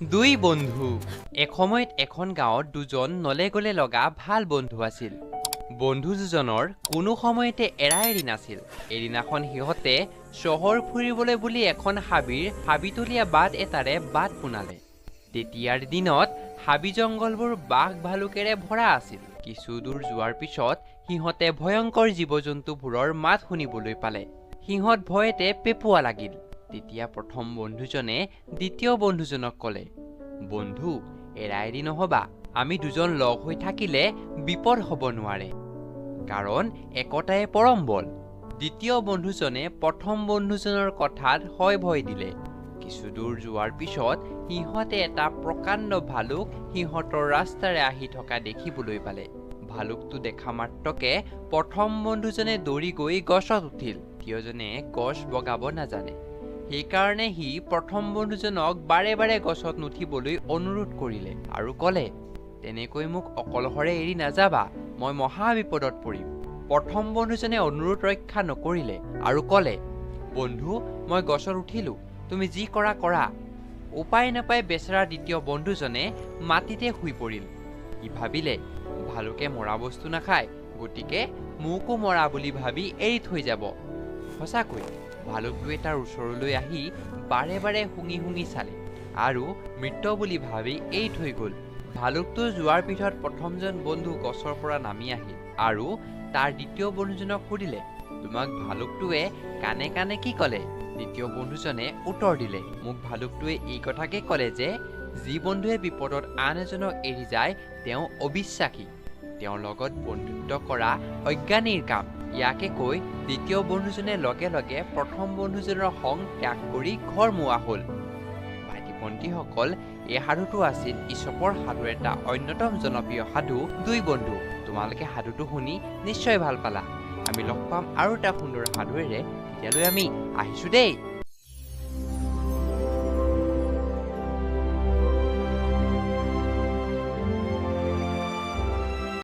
দুই বন্ধু। এসময়ত এখন গাঁৱত দুজন নলে গলে লগা ভালো বন্ধু আছিল। বন্ধু দুজনৰ কোনো সময়তে এৰা এৰি নাছিল। এদিনাখন সিহঁতে চহৰ ফুৰিবলৈ বুলি এখন হাবিৰ হাবিতলীয়া বাট এটাৰে বাট পোনালে। তেতিয়াৰ দিনত হাবি জংঘলবোৰ বাঘ ভালুকেৰে ভৰা আছিল। কিছু দূৰ যোৱাৰ পিছত সিহঁতে ভয়ংকৰ জীৱ জন্তুবোৰৰ মাত শুনিবলৈ পালে। সিহঁত ভয়তে পেপুৱা লাগিল। তেতিয়া প্ৰথম বন্ধুজনে দ্বিতীয় বন্ধুজনক ক'লে বন্ধু এৰা এৰি নহবা। আমি দুজন লগ হৈ থাকিলে বিপদ হ'ব নোৱাৰে। কাৰণ একতাই পৰম বল। দ্বিতীয় বন্ধুজনে প্ৰথম বন্ধুজনৰ কথাত হয় ভয় দিলে। কিছু দূৰ যোৱাৰ পিছত সিহঁতে এটা প্ৰকাণ্ড ভালুক সিহঁতৰ ৰাস্তাৰে আহি থকা দেখিবলৈ পালে। ভালুকটো দেখা মাত্ৰকে প্ৰথম বন্ধুজনে দৌৰি গৈ গছত উঠিল। দ্বিতীয়জনে গছ বগাব নাজানে। সেইকাৰণে সি প্ৰথম বন্ধুজনক বাৰে বাৰে গছত নুঠিবলৈ অনুৰোধ কৰিলে আৰু ক'লে তেনেকৈ মোক অকলশৰে এৰি নাযাবা মই মহা বিপদত পৰিম। প্ৰথম বন্ধুজনে অনুৰোধ ৰক্ষা নকৰিলে আৰু ক'লে বন্ধু মই গছত উঠিলো তুমি যি কৰা কৰা। উপায় নাপাই বেচেৰা দ্বিতীয় বন্ধুজনে মাটিতে শুই পৰিল। সি ভাবিলে ভালুকে মৰা বস্তু নাখায় গতিকে মোকো মৰা বুলি ভাবি এৰি থৈ যাব। সঁচাকৈ ভালুকটোৱে তাৰ ওচৰলৈ আহি বাৰে বাৰে শুঙি শুঙি চালে আৰু মৃত বুলি ভাবি এৰি থৈ গ'ল। ভালুকটো যোৱাৰ পিছত প্ৰথমজন বন্ধু গছৰ পৰা নামি আহিল আৰু তাৰ দ্বিতীয় বন্ধুজনক সুধিলে তোমাক ভালুকটোৱে কাণে কাণে কি ক'লে? দ্বিতীয় বন্ধুজনে উত্তৰ দিলে মোক ভালুকটোৱে এই কথাকে ক'লে যে যি বন্ধুৱে বিপদত আন এজনক এৰি যায় তেওঁ অবিশ্বাসী। তেওঁৰ লগত বন্ধুত্ব কৰা অজ্ঞানীৰ কাম। ইয়াকে কৈ দ্বিতীয় বন্ধুজনে লগে লগে প্ৰথম বন্ধুজনৰ সং ত্যাগ কৰি ঘৰ মোৱা হ'ল। ভণ্টিসকল এই সাধুটো আছিল ইছপৰ সাধুৰ এটা অন্যতম জনপ্ৰিয় সাধু দুই বন্ধু। তোমালোকে সাধুটো শুনি নিশ্চয় ভাল পালা। আমি লগ পাম আৰু এটা সুন্দৰ সাধুৱেৰে। তেতিয়ালৈ আমি আহিছো দেই।